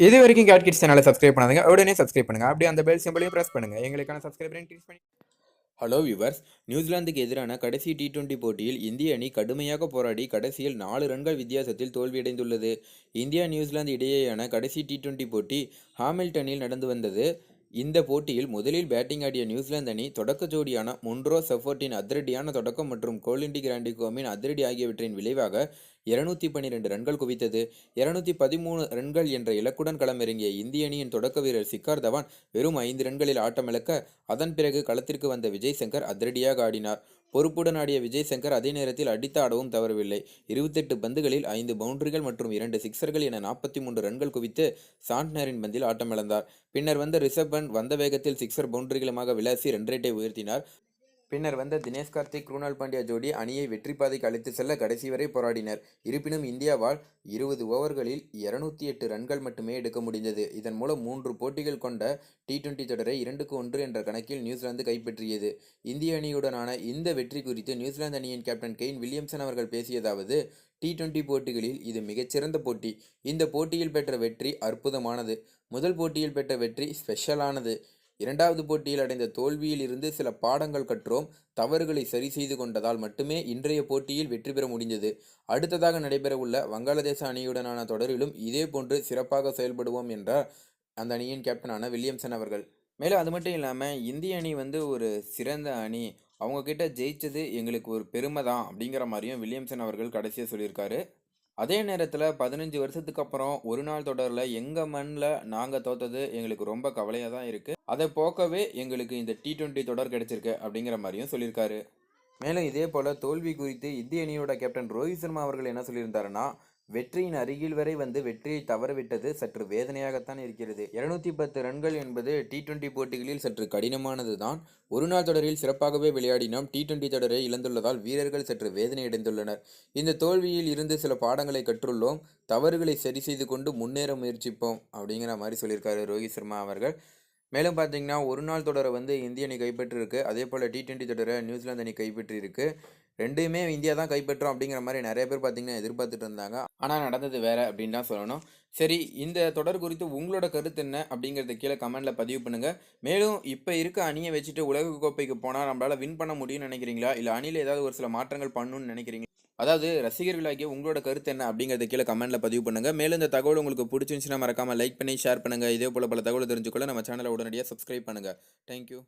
இது வரைக்கும் gate kids சேனலை சப்ஸ்கிரைப் பண்ணாதுங்க. உடனே சப்ஸ்கிரைப் பண்ணுங்கள் அப்படியே அந்த பெல் சிம்பிளையும் பிரஸ் பண்ணுங்கள் எங்களுக்கான சப்ஸ்கிரைபரை இன்க்ரீஸ் பண்ணி ஹலோ வியூவர்ஸ் நியூசிலாந்துக்கு எதிரான கடைசி டி டுவெண்டி போட்டியில் இந்திய அணி கடுமையாக போராடி கடைசியில் நாலு ரன்கள் வித்தியாசத்தில் தோல்வியடைந்துள்ளது. இந்தியா நியூசிலாந்து இடையேயான கடைசி டி டுவெண்டி போட்டி ஹாமில்டனில் நடந்து வந்தது. இந்த போட்டியில் முதலில் பேட்டிங் ஆடிய நியூசிலாந்து அணி தொடக்க ஜோடியான முன்ரோ சஃபோர்ட்டின் அதிரடியான தொடக்கம் மற்றும் கோலிண்டி கிராண்டிகோமின் அதிரடி ஆகியவற்றின் விளைவாக இருநூத்தி பன்னிரெண்டு ரன்கள் குவித்தது. இருநூத்தி பதிமூணு ரன்கள் என்ற இலக்குடன் களமிறங்கிய இந்திய அணியின் தொடக்க வீரர் சிக்கார் தவான் வெறும் ஐந்து ரன்களில் ஆட்டமிழக்க அதன் பிறகு களத்திற்கு வந்த விஜய் சங்கர் அதிரடியாக ஆடினார். பொறுப்புடன் ஆடிய விஜய் சங்கர் அதே நேரத்தில் அடித்து ஆடவும் தவறவில்லை. இருபத்தெட்டு பந்துகளில் ஐந்து பவுண்டரிகள் மற்றும் இரண்டு சிக்சர்கள் என நாற்பத்தி மூன்று ரன்கள் குவித்து சாண்ட்னரின் பந்தில் ஆட்டமிழந்தார். பின்னர் வந்த ரிஷப் பண்ட் வந்த வேகத்தில் சிக்சர் பவுண்டரிகளுமாக விளாசி ரன் ரேட்டை உயர்த்தினார். பின்னர் வந்த தினேஷ் கார்த்திக் குருணால் பாண்டியா ஜோடி அணியை வெற்றி பாதைக்கு அழைத்து செல்ல கடைசி வரை போராடினர். இருப்பினும் இந்தியாவால் இருபது ஓவர்களில் இருநூத்தி எட்டு ரன்கள் மட்டுமே எடுக்க முடிந்தது. இதன் மூலம் மூன்று போட்டிகள் கொண்ட டி டுவெண்டி தொடரை இரண்டுக்கு ஒன்று என்ற கணக்கில் நியூசிலாந்து கைப்பற்றியது. இந்திய அணியுடனான இந்த வெற்றி குறித்து நியூசிலாந்து அணியின் கேப்டன் கெயின் வில்லியம்சன் அவர்கள் பேசியதாவது டி டுவெண்டி போட்டிகளில் இது மிகச்சிறந்த போட்டி. இந்த போட்டியில் பெற்ற வெற்றி அற்புதமானது. முதல் போட்டியில் பெற்ற வெற்றி ஸ்பெஷலானது. இரண்டாவது போட்டியில் அடைந்த தோல்வியில் இருந்து சில பாடங்கள் கற்றோம். தவறுகளை சரி செய்து கொண்டதால் மட்டுமே இன்றைய போட்டியில் வெற்றி பெற முடிந்தது. அடுத்ததாக நடைபெறவுள்ள வங்காளதேச அணியுடனான தொடரிலும் இதே போன்று சிறப்பாக செயல்படுவோம் என்றார் அந்த அணியின் கேப்டனான வில்லியம்சன் அவர்கள். மேலும் அது மட்டும் இல்லாமல் இந்திய அணி வந்து ஒரு சிறந்த அணி. அவங்க கிட்ட ஜெயிச்சது எங்களுக்கு ஒரு பெருமை தான் அப்படிங்கிற மாதிரியும் வில்லியம்சன் அவர்கள் கடைசியாக சொல்லியிருக்காரு. அதே நேரத்தில் பதினஞ்சு வருஷத்துக்கு அப்புறம் ஒரு நாள் தொடரில் எங்கள் மண்ணில் நாங்கள் தோத்தது எங்களுக்கு ரொம்ப கவலையாக தான் இருக்குது அதை போக்கவே எங்களுக்கு இந்த டி ட்வெண்ட்டி தொடர் கிடைச்சிருக்கு அப்படிங்கிற மாதிரியும் சொல்லியிருக்காரு. மேலும் இதே போல் தோல்வி குறித்து இந்திய அணியோட கேப்டன் ரோஹித் சர்மா அவர்கள் என்ன சொல்லியிருந்தாருன்னா வெற்றியின் அருகில் வரை வந்து வெற்றியை தவறவிட்டது சற்று வேதனையாகத்தான் இருக்கிறது. இருநூத்தி பத்து ரன்கள் என்பது டி டுவெண்டி போட்டிகளில் சற்று கடினமானது தான் ஒரு நாள் தொடரில் சிறப்பாகவே விளையாடினோம். டி டுவெண்டி தொடரை இழந்துள்ளதால் வீரர்கள் சற்று வேதனை அடைந்துள்ளனர் இந்த தோல்வியில் இருந்து சில பாடங்களை கற்றுள்ளோம். தவறுகளை சரி செய்து கொண்டு முன்னேற முயற்சிப்போம் அப்படிங்கிற மாதிரி சொல்லியிருக்காரு ரோஹித் சர்மா அவர்கள். மேலும் பார்த்தீங்கன்னா ஒரு நாள் தொடரை வந்து இந்திய அணி கைப்பற்றிருக்கு. அதே போல் டி டுவெண்ட்டி தொடரை நியூசிலாந்து அணி கைப்பற்றியிருக்கு. ரெண்டுமே இந்தியா தான் கைப்பற்றும் அப்படிங்கிற மாதிரி நிறைய பேர் பார்த்தீங்கன்னா எதிர்பார்த்துட்டு இருந்தாங்க. ஆனால் நடந்தது வேற அப்படின்னு தான் சொல்லணும். சரி இந்த தொடர் குறித்து உங்களோட கருத்து என்ன அப்படிங்கிறத கீழே கமெண்ட்டில் பதிவு பண்ணுங்கள் மேலும் இப்போ இருக்க அணியை வச்சுட்டு உலக கோப்பைக்கு போனால் நம்மளால் வின் பண்ண முடியும்னு நினைக்கிறீங்களா? இல்லை அணியில் ஏதாவது ஒரு சில மாற்றங்கள் பண்ணணும்னு நினைக்கிறீங்களா? அதாவது ரசிகர்களாகிய உங்களோட கருத்து என்ன அப்படிங்கிறத கீழே கமெண்ட்டில் பதிவு பண்ணுங்கள் மேலும் இந்த தகவல் உங்களுக்கு பிடிச்சிருந்துச்சுன்னா மறக்காமல் லைக் பண்ணி ஷேர் பண்ணுங்கள் இதே போல் பல தகவல் தெரிஞ்சுக்கொள்ள நம்ம சேனலை உடனடியாக சப்ஸ்கிரைப் பண்ணுங்கள் தேங்க்யூ